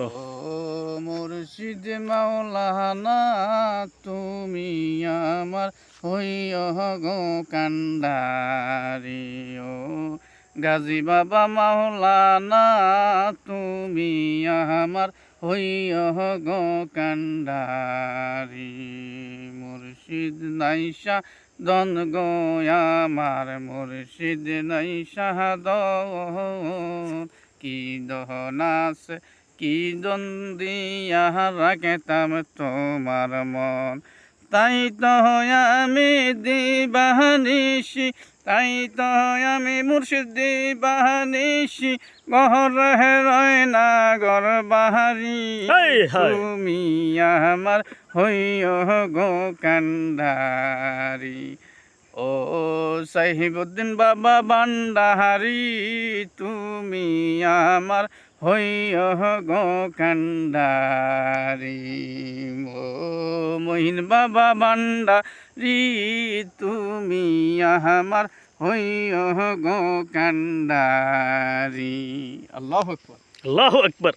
ও মুর্শিদ মাওলানা, তুমি আমার হইয় গো কান্ডারি। ও গাজী বাবা মাওলানা, তুমি আমার হইয় গো কান্ডারি। মুর্শিদ নাইশা দন গো আমার, মুর্শিদ নাইশা দন। কি দহনাস কি দ্বন্দ্বিয়া রাখতাম তোমার মন? তাই তো আমি দিবানিসি তাই তো আমি মুর্শিদ দিবানিসি গহর রয় না গর বাহারি। তুমি আমার হইয় গো কান্ডারি। ও সাহিবুদ্দিন বাবা বান্ডাহারি তুমি আমার হইয় গো কান্ডারি মহিন বাবা বান্ডারি তুমি আমার হইয় গো কান্ডারি। আল্লাহ আকবার। আল্লাহু আকবার।